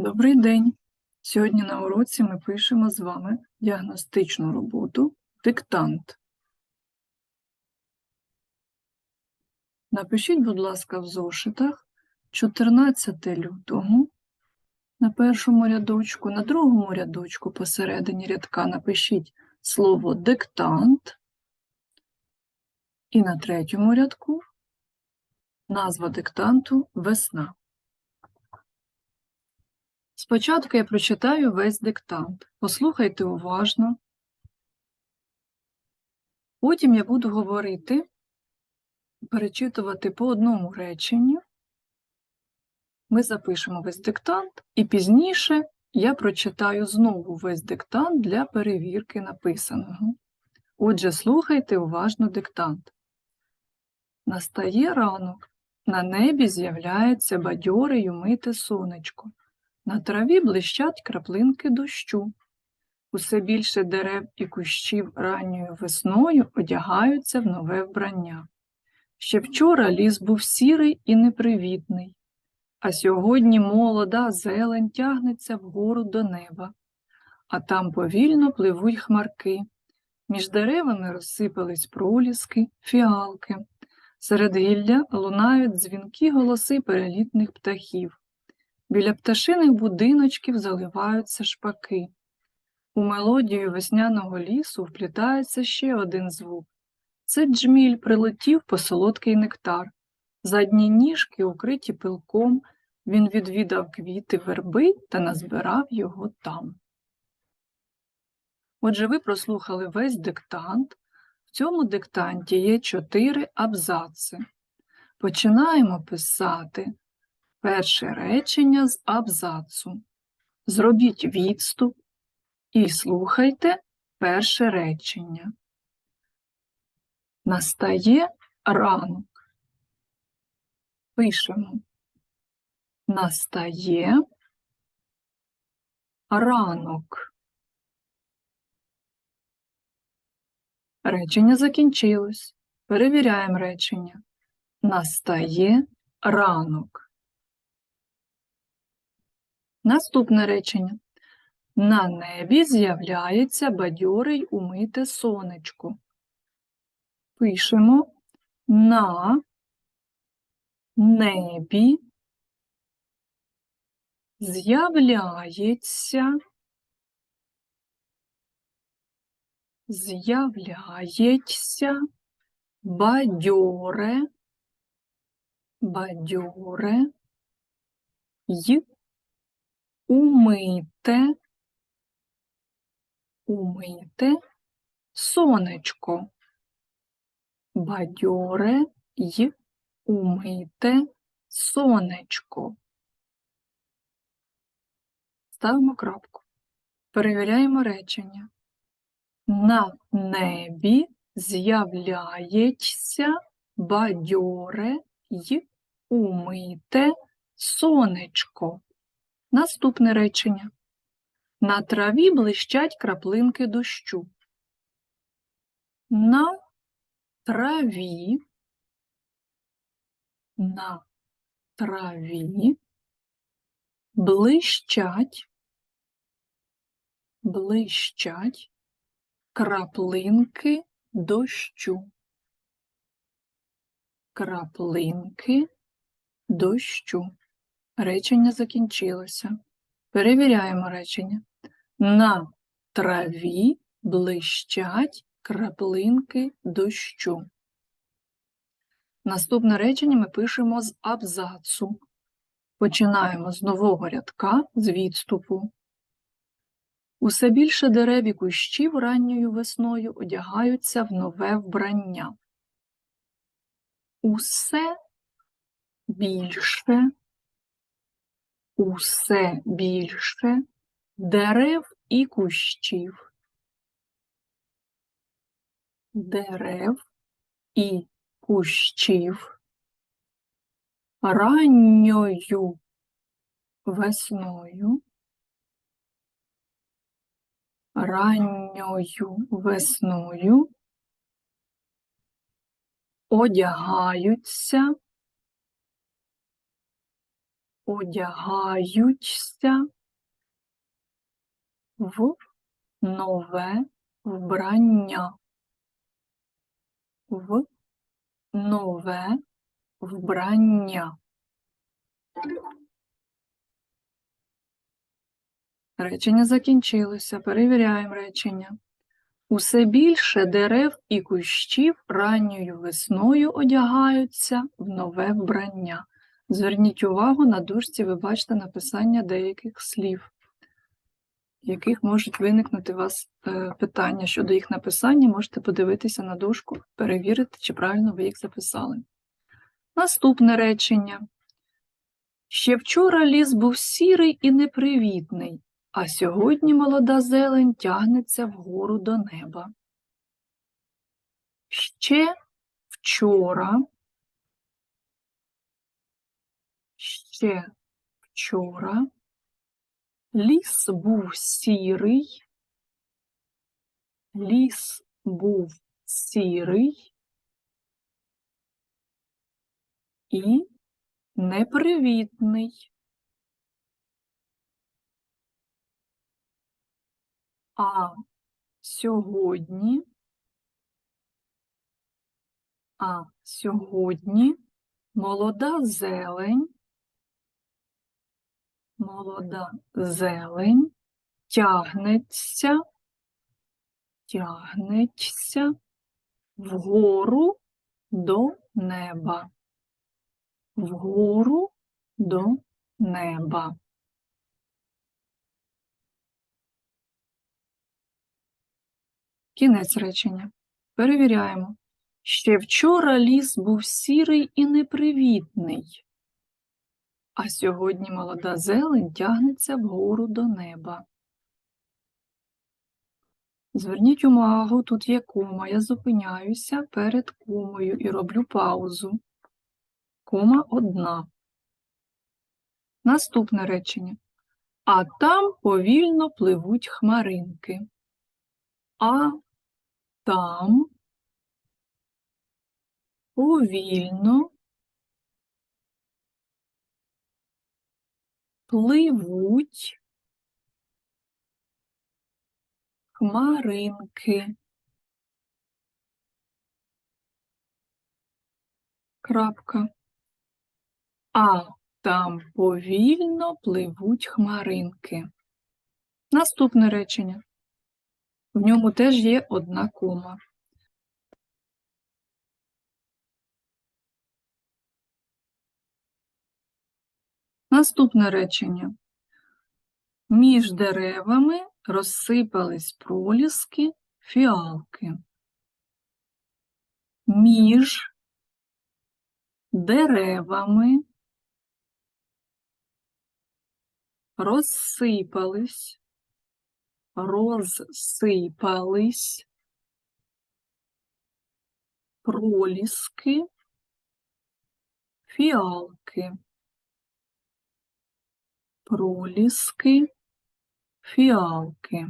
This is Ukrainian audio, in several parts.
Добрий день! Сьогодні на уроці ми пишемо з вами діагностичну роботу диктант. Напишіть, будь ласка, в зошитах 14 лютого на першому рядочку, на другому рядочку посередині рядка напишіть слово диктант, і на третьому рядку назва диктанту весна. Спочатку я прочитаю весь диктант. Послухайте уважно. Потім я буду говорити, перечитувати по одному реченню. Ми запишемо весь диктант, і пізніше я прочитаю знову весь диктант для перевірки написаного. Отже, слухайте уважно диктант. Настає ранок, на небі з'являється бадьоре й сонечко. На траві блищать краплинки дощу. Усе більше дерев і кущів ранньою весною одягаються в нове вбрання. Ще вчора ліс був сірий і непривітний, а сьогодні молода зелень тягнеться вгору до неба, а там повільно пливуть хмарки. Між деревами розсипались проліски, фіалки. Серед гілля лунають дзвінкі голоси перелітних птахів. Біля пташиних будиночків заливаються шпаки. У мелодію весняного лісу вплітається ще один звук. Це джміль прилетів по солодкий нектар. Задні ніжки, укриті пилком, він відвідав квіти верби та назбирав його там. Отже, ви прослухали весь диктант. В цьому диктанті є чотири абзаци. Починаємо писати перше речення з абзацу. Зробіть відступ і слухайте перше речення. Настає ранок. Пишемо. Настає ранок. Речення закінчилось. Перевіряємо речення. Настає ранок. Наступне речення. На небі з'являється бадьоре й умите сонечко. Пишемо на небі з'являється з'являється бадьоре, бадьоре й умите, умите сонечко. Бадьоре й умите сонечко. Ставимо крапку. Перевіряємо речення. На небі з'являється бадьоре й умите сонечко. Наступне речення. На траві блищать краплинки дощу. На траві, на траві блищать, блищать краплинки дощу. Краплинки дощу. Речення закінчилося. Перевіряємо речення. На траві блищать краплинки дощу. Наступне речення ми пишемо з абзацу. Починаємо з нового рядка з відступу. Усе більше дерев і кущів ранньою весною одягаються в нове вбрання. Усе більше, усе більше дерев і кущів. Дерев і кущів ранньою весною ранньою весною одягаються одягаються в нове вбрання. В нове вбрання. Речення закінчилося. Перевіряємо речення. Усе більше дерев і кущів ранньою весною одягаються в нове вбрання. Зверніть увагу, на дужці ви бачите написання деяких слів, яких можуть виникнути у вас е, питання щодо їх написання. Можете подивитися на дужку, перевірити, чи правильно ви їх записали. Наступне речення. Ще вчора ліс був сірий і непривітний, а сьогодні молода зелень тягнеться вгору до неба. Ще вчора, ще вчора ліс був сірий, ліс був сірий і непривітний. А сьогодні, а сьогодні молода зелень, молода зелень тягнеться, тягнеться вгору до неба, вгору до неба. Кінець речення. Перевіряємо. Ще вчора ліс був сірий і непривітний, а сьогодні молода зелень тягнеться вгору до неба. Зверніть увагу, тут є кома. Я зупиняюся перед комою і роблю паузу. Кома одна. Наступне речення. А там повільно пливуть хмаринки. А там повільно пливуть хмаринки. Крапка. А там повільно пливуть хмаринки. Наступне речення. В ньому теж є одна кома. Наступне речення. Між деревами розсипались проліски фіалки. Між деревами розсипались, розсипались проліски фіалки. Проліски фіалки.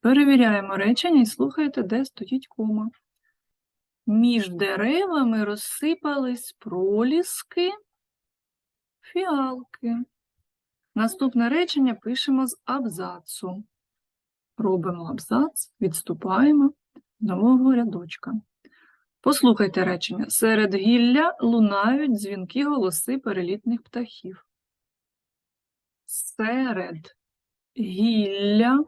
Перевіряємо речення і слухайте, де стоїть кома. Між деревами розсипались проліски фіалки. Наступне речення пишемо з абзацу. Робимо абзац, відступаємо до нового рядочка. Послухайте речення. Серед гілля лунають дзвінки голоси перелітних птахів. Серед гілля,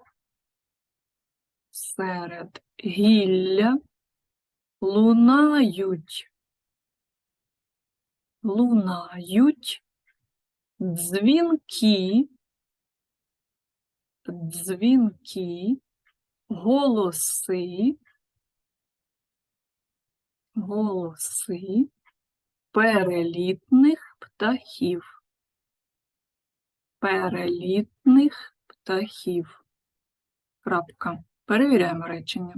серед гілля лунають, лунають дзвінки, дзвінки, голоси, голоси перелітних птахів. Перелітних птахів. Крапка. Перевіряємо речення.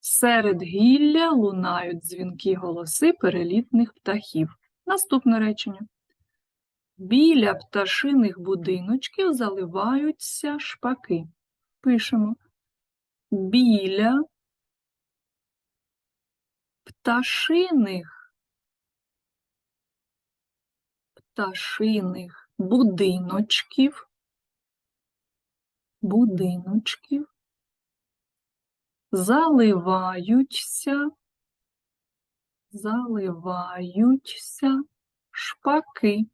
Серед гілля лунають дзвінки голоси перелітних птахів. Наступне речення. Біля пташиних будиночків заливаються шпаки. Пишемо. Біля пташиних пташиних будиночків, будиночків, заливаються, заливаються шпаки.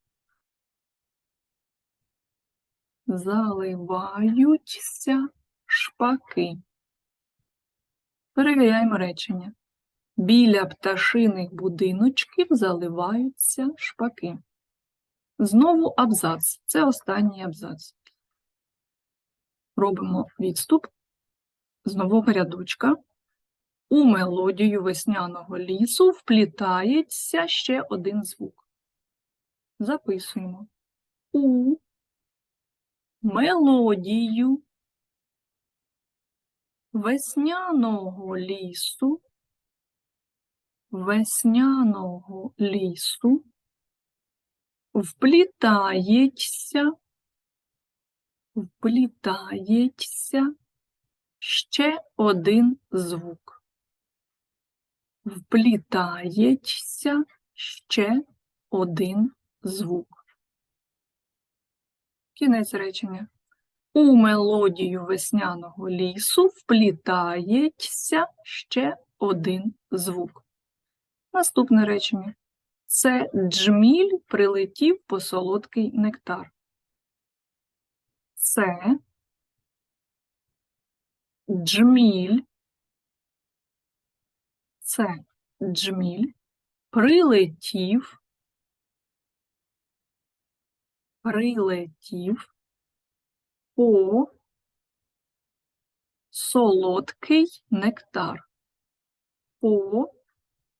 Заливаються шпаки. Перевіряємо речення. Біля пташиних будиночків заливаються шпаки. Знову абзац. Це останній абзац. Робимо відступ з нового рядочка. У мелодію весняного лісу вплітається ще один звук. Записуємо. У мелодію весняного лісу, весняного лісу вплітається, вплітається ще один звук. Вплітається ще один звук. Кінець речення. У мелодію весняного лісу вплітається ще один звук. Наступне речення. Це джміль прилетів по солодкий нектар. Це джміль. Це джміль прилетів, прилетів по солодкий нектар. По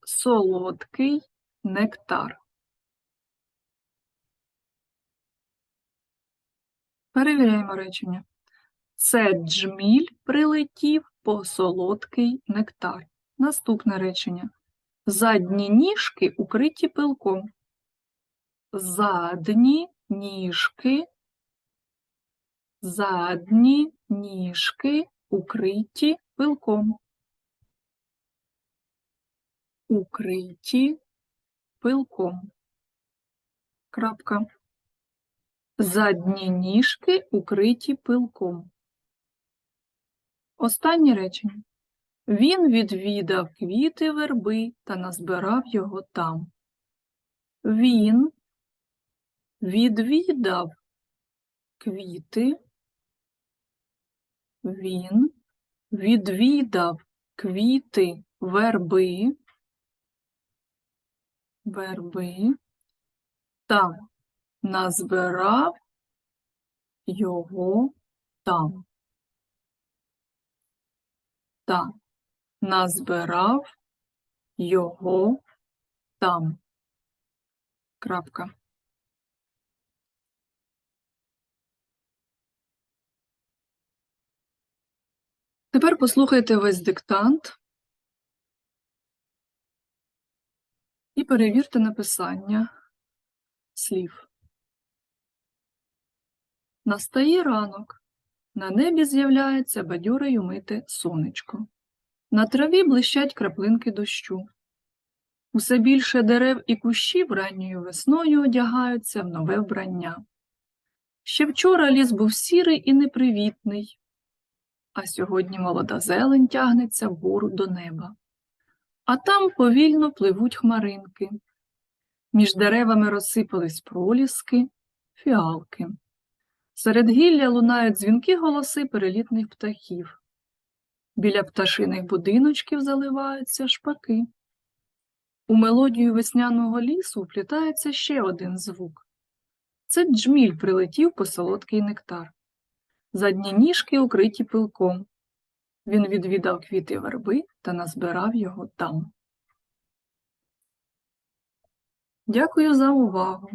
солодкий нектар. Перевіряємо речення. Це джміль прилетів по солодкий нектар. Наступне речення. Задні ніжки укриті пилком. Задні ніжки, задні ніжки укриті пилком. Укриті пилком. Крапка. Задні ніжки укриті пилком. Останнє речення. Він відвідав квіти верби та назбирав його там. Він відвідав квіти. Він відвідав квіти верби, верби та назбирав його там. Та назбирав його там. Крапка. Тепер послухайте весь диктант і перевірте написання слів. Настає ранок. На небі з'являється бадьоре й умите сонечко. На траві блищать краплинки дощу. Усе більше дерев і кущів ранньою весною одягаються в нове вбрання. Ще вчора ліс був сірий і непривітний, а сьогодні молода зелень тягнеться вгору до неба. А там повільно пливуть хмаринки. Між деревами розсипались проліски, фіалки. Серед гілля лунають дзвінки голоси перелітних птахів. Біля пташиних будиночків заливаються шпаки. У мелодію весняного лісу вплітається ще один звук. Це джміль прилетів по солодкий нектар. Задні ніжки укриті пилком. Він відвідав квіти верби та назбирав його там. Дякую за увагу!